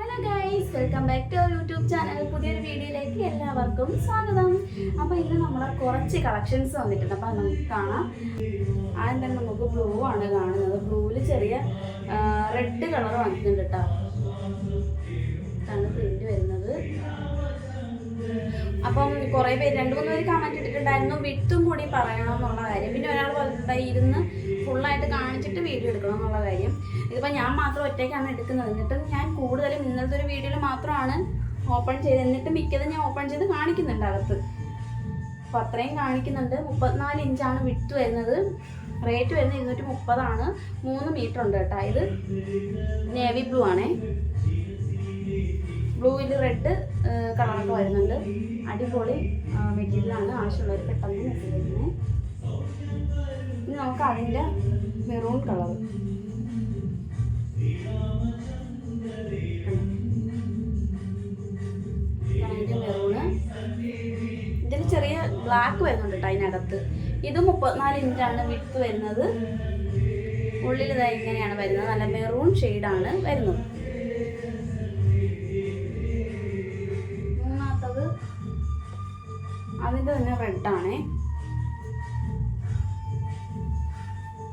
Hello guys welcome back to YouTube channel പുതിയൊരു വീഡിയോയിലേക്ക് എല്ലാവർക്കും സ്വാഗതം. അപ്പോൾ ഇന്ന് നമ്മൾ കുറച്ച് കളക്ഷൻസ് വന്നിട്ടുണ്ട്. അപ്പോൾ നമുക്ക് കാണാം. ആദ്യം തന്നെ നമുക്ക് ബ്ലൂ ആണ് കാണുന്നത്. ബ്ലൂവിൽ ചെറിയ റെഡ് കളർ വന്നിട്ടുണ്ട് കേട്ടോ ഇതാണ് വരുന്നത്. അപ്പം കുറേ പേര് രണ്ട് മൂന്ന് പേര് കമന്റ് ഇട്ടിട്ടുണ്ടായിരുന്നു. വിട്ടും കൂടി പറയണം എന്നുള്ള കാര്യം. പിന്നെ ഒരാൾ പറഞ്ഞിട്ടുണ്ടായി ഇരുന്ന് ഫുള്ളായിട്ട് കാണിച്ചിട്ട് വീഡിയോ എടുക്കണം എന്നുള്ള കാര്യം. ഇതിപ്പോൾ ഞാൻ മാത്രം ഒറ്റയ്ക്കാണ് എടുക്കുന്നത്. എന്നിട്ട് ഞാൻ കൂടുതലും ഇന്നത്തെ ഒരു വീഡിയോയിൽ മാത്രമാണ് ഓപ്പൺ ചെയ്ത് എന്നിട്ട് മിക്കതും ഞാൻ ഓപ്പൺ ചെയ്ത് കാണിക്കുന്നുണ്ട് അകത്ത്. അപ്പോൾ അത്രയും കാണിക്കുന്നുണ്ട്. മുപ്പത്തിനാല് ഇഞ്ചാണ് വിട്ട് വരുന്നത്. റേറ്റ് വരുന്നത് ഇരുന്നൂറ്റി മുപ്പതാണ് മൂന്ന് മീറ്റർ ഉണ്ട് കേട്ടോ ഇത്. നേവി ബ്ലൂ ആണേ. ബ്ലൂവിൽ റെഡ് കളറൊക്കെ വരുന്നുണ്ട്. അടിപൊളി മെറ്റീരിയലാണ് ആവശ്യമുള്ളവർ പെട്ടെന്ന് മെസ്സേജ് ഇനി നമുക്ക് അതിന്റെ മെറൂൺ കളർ ഇതിന് ചെറിയ ബ്ലാക്ക് വരുന്നുണ്ട് കേട്ടോ അതിനകത്ത്. ഇത് മുപ്പത്തിനാല് ഇഞ്ചാണ് വിത്ത് വരുന്നത്. ഉള്ളിൽ ഇതായി ഇങ്ങനെയാണ് വരുന്നത്. നല്ല മെറൂൺ ഷെയ്ഡാണ് വരുന്നത്. മൂന്നാമത്തത് അതിന്റെ തന്നെ റെഡാണേ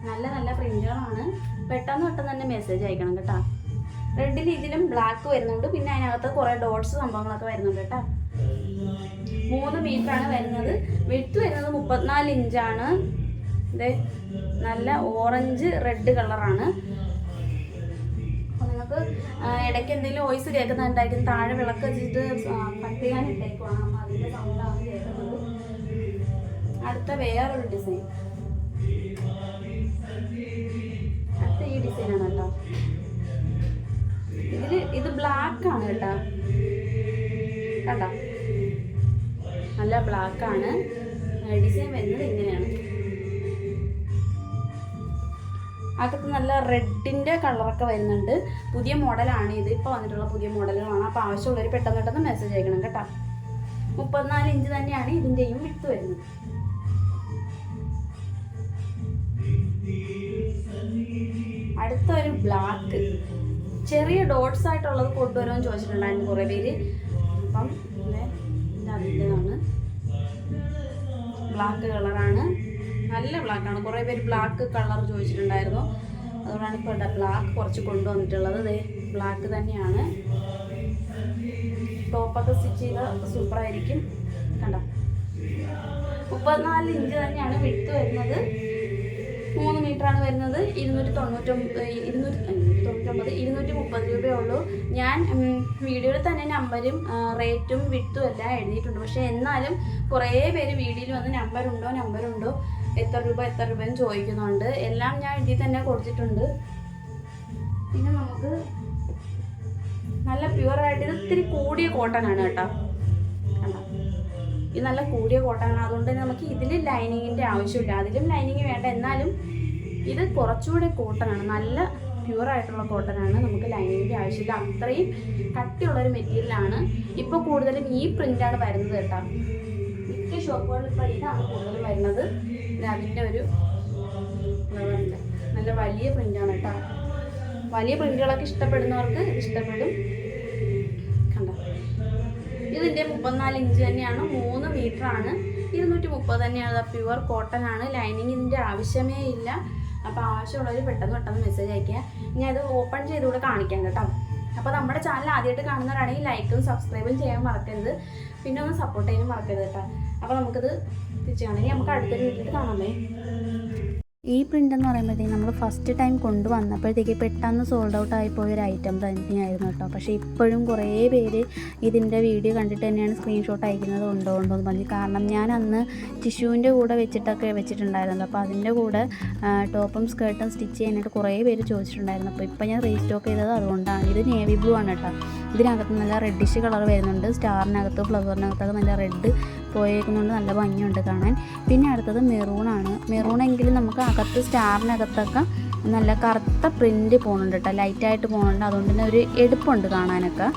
നല്ല നല്ല പ്രിന്റുകളാണ് പെട്ടെന്ന് പെട്ടെന്ന് തന്നെ മെസ്സേജ് അയക്കണം കേട്ടോ. റെഡിൽ ഇതിലും ബ്ലാക്ക് വരുന്നുണ്ട്. പിന്നെ അതിനകത്ത് കുറേ ഡോട്ട്സ് സംഭവങ്ങളൊക്കെ വരുന്നുണ്ട് കേട്ടോ. മൂന്ന് ആണ് വരുന്നത്. വിട്ട് വരുന്നത് മുപ്പത്തിനാല് ഇഞ്ചാണ് ഇതേ നല്ല ഓറഞ്ച് റെഡ് കളറാണ് നിങ്ങൾക്ക് ഇടയ്ക്ക് എന്തെങ്കിലും വോയിസ് കേൾക്കുന്നുണ്ടായിരിക്കും. താഴെ വിളക്ക് വെച്ചിട്ട് ഇട്ടേക്കുവാണ്. അപ്പോൾ അതിന്റെ സൗണ്ടാണ് കേൾക്കുന്നത്. അടുത്ത വേറൊരു ഡിസൈൻ കേട്ടോ. കണ്ടോ? നല്ല ബ്ലാക്ക് ആണ്. ഡിസൈൻ വരുന്നത് ഇങ്ങനെയാണ്. അകത്ത് നല്ല റെഡിന്റെ കളറൊക്കെ വരുന്നുണ്ട്. പുതിയ മോഡലാണ് ഇത്. ഇപ്പോൾ വന്നിട്ടുള്ള പുതിയ മോഡലുകളാണ് അപ്പോൾ ആവശ്യമുള്ളവർ പെട്ടെന്ന് പെട്ടെന്ന് മെസ്സേജ് അയക്കണം കേട്ടോ. മുപ്പത്തിനാല് ഇഞ്ച് തന്നെയാണ് ഇതിന്റെയും വിട്ട് വരുന്നത്. അടുത്തൊരു ബ്ലാക്ക് ചെറിയ ഡോട്ട്സ് ആയിട്ടുള്ളത് കൊണ്ടുവരുമെന്ന് ചോദിച്ചിട്ടുണ്ടായിരുന്നു കുറേ പേര്. അപ്പം ഇവിടെ അതിന്റെതാണ്. ബ്ലാക്ക് കളറാണ് നല്ല ബ്ലാക്കാണ് കുറേ പേര് ബ്ലാക്ക് കളർ ചോദിച്ചിട്ടുണ്ടായിരുന്നു. അതുകൊണ്ടാണ് ഇപ്പോൾ ബ്ലാക്ക് കുറച്ച് കൊണ്ടുവന്നിട്ടുള്ളത്. ഇത് ബ്ലാക്ക് തന്നെയാണ്. ടോപ്പൊക്കെ സ്റ്റിച്ച് ചെയ്ത സൂപ്പറായിരിക്കും കണ്ട? മുപ്പത്തിനാല് ഇഞ്ച് തന്നെയാണ് വിട്ട് വരുന്നത്. മൂന്ന് മീറ്ററാണ് വരുന്നത്. ഇരുന്നൂറ്റി തൊണ്ണൂറ്റൊമ്പത് ഇരുന്നൂറ്റി തൊണ്ണൂറ്റൊമ്പത് ഇരുന്നൂറ്റി മുപ്പത് രൂപയേ ഉള്ളൂ. ഞാൻ വീഡിയോയിൽ തന്നെ നമ്പരും റേറ്റും വിട്ടും എല്ലാം എഴുതിയിട്ടുണ്ട്. പക്ഷേ എന്നാലും കുറേ പേര് വീഡിയോയിൽ വന്ന് നമ്പറുണ്ടോ നമ്പറുണ്ടോ എത്ര രൂപ എത്ര രൂപ എന്ന് ചോദിക്കുന്നുണ്ട്. എല്ലാം ഞാൻ എഴുതി തന്നെ കൊടുത്തിട്ടുണ്ട്. പിന്നെ നമുക്ക് നല്ല പ്യുവറായിട്ട് ഇത് ഇത്തിരി കൂടിയ ആണ് കേട്ടോ. കണ്ടോ? ഇത് നല്ല കൂടിയ കോട്ടാണ്. അതുകൊണ്ട് തന്നെ നമുക്ക് ഇതിൽ ലൈനിങ്ങിന്റെ ആവശ്യമില്ല. അതിലും ലൈനിങ് വേണ്ട. എന്നാലും ഇത് കുറച്ചുകൂടെ കോട്ടനാണ്. നല്ല പ്യുവർ ആയിട്ടുള്ള കോട്ടനാണ് നമുക്ക് ലൈനിങ്ങിന്റെ ആവശ്യമില്ല. അത്രയും കട്ടിയുള്ളൊരു മെറ്റീരിയലാണ് ഇപ്പോൾ കൂടുതലും ഈ പ്രിന്റാണ് വരുന്നത് കേട്ടോ. മിക്ക ഷോപ്പുകളിൽ ഇപ്പോൾ ഇതാണ് കൂടുതൽ വരുന്നത്. അതിന്റെ ഒരു നല്ല വലിയ പ്രിന്റാണ് കേട്ടോ. വലിയ പ്രിന്റുകളൊക്കെ ഇഷ്ടപ്പെടുന്നവർക്ക് ഇഷ്ടപ്പെടും. ഇതിന്റെ മുപ്പത്തിനാല് ഇഞ്ച് തന്നെയാണ്. മൂന്ന് മീറ്റർ ആണ്. ഇരുന്നൂറ്റി മുപ്പത് തന്നെയാണ് പ്യുവർ കോട്ടൺ ആണ്. ലൈനിങ് ഇതിന്റെ ആവശ്യമേ ഇല്ല. അപ്പോൾ ആവശ്യമുള്ളവർ പെട്ടെന്ന് പെട്ടെന്ന് മെസ്സേജ് അയക്കുക ഞാൻ ഇത് ഓപ്പൺ ചെയ്തുകൂടെ കാണിക്കാം കേട്ടോ. അപ്പോൾ നമ്മുടെ ചാനൽ ആദ്യമായിട്ട് കാണുന്നവരാണെങ്കിൽ ലൈക്കും സബ്സ്ക്രൈബും ചെയ്യാൻ മറക്കരുത്. പിന്നെ ഒന്ന് സപ്പോർട്ട് ചെയ്യാനും മറക്കരുത് കേട്ടോ. അപ്പോൾ നമുക്കിത് തിരിച്ചു കാണാം. നമുക്ക് അടുത്തൊരു വീട്ടിൽ കാണാമേ ഈ പ്രിന്റ് എന്ന് പറയുമ്പോഴത്തേക്കും നമ്മൾ ഫസ്റ്റ് ടൈം കൊണ്ടുവന്നപ്പോഴത്തേക്ക് പെട്ടെന്ന് സോൾഡ് ഔട്ട് ആയിപ്പോയ ഒരു ഐറ്റം തന്നെയായിരുന്നു കേട്ടോ. പക്ഷേ ഇപ്പോഴും കുറേ പേര് ഇതിന്റെ വീഡിയോ കണ്ടിട്ട് തന്നെയാണ് സ്ക്രീൻഷോട്ട് അയക്കുന്നത് ഉണ്ടോ ഉണ്ടോ എന്ന് പറഞ്ഞു. കാരണം ഞാൻ അന്ന് ടിഷ്യൂവിന്റെ കൂടെ വെച്ചിട്ടൊക്കെ വെച്ചിട്ടുണ്ടായിരുന്നു അപ്പോൾ അതിന്റെ കൂടെ ടോപ്പും സ്കേർട്ടും സ്റ്റിച്ച് ചെയ്യാനായിട്ട് കുറേ പേര് ചോദിച്ചിട്ടുണ്ടായിരുന്നു. അപ്പോൾ ഇപ്പോൾ ഞാൻ റീസ്റ്റോക്ക് ചെയ്തത് അതുകൊണ്ടാണ്. ഇത് നേവി ബ്ലൂ ആണ് കേട്ടോ. ഇതിനകത്ത് നല്ല റെഡിഷ് കളർ വരുന്നുണ്ട്. സ്റ്റാറിനകത്ത് ഫ്ലവറിനകത്തൊക്കെ നല്ല റെഡ് പോയേക്കുന്നുണ്ട് നല്ല ഭംഗിയുണ്ട് കാണാൻ. പിന്നെ അടുത്തത് മെറൂണാണ് മെറൂണെങ്കിലും നമുക്ക് അകത്ത് സ്റ്റാറിനകത്തൊക്കെ നല്ല കറുത്ത പ്രിന്റ് പോകുന്നുണ്ട് കേട്ടോ. ലൈറ്റായിട്ട് പോകുന്നുണ്ട് അതുകൊണ്ട് തന്നെ ഒരു എടുപ്പുണ്ട് കാണാനൊക്കെ.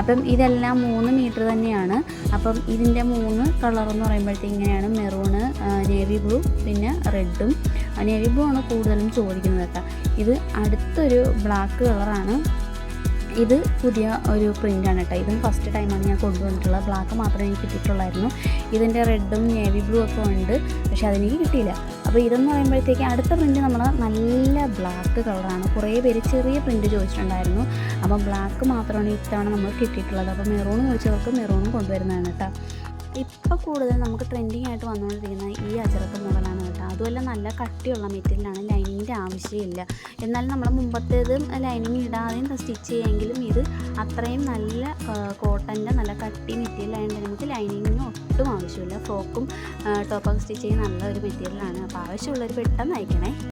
അപ്പം ഇതെല്ലാം മൂന്ന് മീറ്റർ തന്നെയാണ്. അപ്പം ഇതിന്റെ മൂന്ന് കളർ എന്ന് പറയുമ്പോഴത്തേക്ക് ഇങ്ങനെയാണ്. മെറൂണ് നേവി ബ്ലൂ പിന്നെ റെഡും നേവി ബ്ലൂ ആണ് കൂടുതലും ചോദിക്കുന്നത് കേട്ടോ. ഇത് അടുത്തൊരു ബ്ലാക്ക് കളറാണ് ഇത് പുതിയ ഒരു പ്രിന്റാണ് കേട്ടോ. ഇതും ഫസ്റ്റ് ടൈമാണ് ഞാൻ കൊണ്ടുവന്നിട്ടുള്ളത്. ബ്ലാക്ക് മാത്രമേ എനിക്ക് കിട്ടിയിട്ടുള്ളായിരുന്നു. ഇതിന്റെ റെഡും നേവി ബ്ലൂ ഒക്കെ ഉണ്ട്. പക്ഷെ അതെനിക്ക് കിട്ടിയില്ല. അപ്പോൾ ഇതെന്ന് പറയുമ്പോഴത്തേക്ക് അടുത്ത പ്രിന്റ് നമ്മൾ നല്ല ബ്ലാക്ക് കളറാണ് കുറേ പേര് ചെറിയ പ്രിന്റ് ചോദിച്ചിട്ടുണ്ടായിരുന്നു. അപ്പോൾ ബ്ലാക്ക് മാത്രമാണ് ഇത്തവണ നമ്മൾ കിട്ടിയിട്ടുള്ളത്. അപ്പോൾ മെറൂൺ ചോദിച്ചവർക്ക് മെറൂണും കൊണ്ടുവരുന്നതാണ് കേട്ടോ. ഇപ്പോൾ കൂടുതൽ നമുക്ക് ട്രെൻഡിങ് ആയിട്ട് വന്നുകൊണ്ടിരിക്കുന്ന ഈ അജറക്ക് മോഡലാണ് കേട്ടോ. അതുമല്ല നല്ല കട്ടിയുള്ള മെറ്റീരിയലാണ് ലൈനിങ്ങിന്റെ ആവശ്യമില്ല. എന്നാൽ നമ്മൾ മുമ്പത്തേത് ലൈനിങ് ഇടാതെയും സ്റ്റിച്ച് ചെയ്യുമെങ്കിലും ഇത് അത്രയും നല്ല കോട്ടന്റെ നല്ല കട്ടി മെറ്റീരിയൽ ആയതുകൊണ്ട് നമുക്ക് ലൈനിങ്ങിന് ഒട്ടും ആവശ്യമില്ല. ഫ്രോക്കും ടോപ്പൊക്കെ സ്റ്റിച്ച് ചെയ്യുന്ന നല്ല ഒരു മെറ്റീരിയലാണ്. അപ്പോൾ ആവശ്യമുള്ളവർ പെട്ടെന്ന് അയക്കണേ.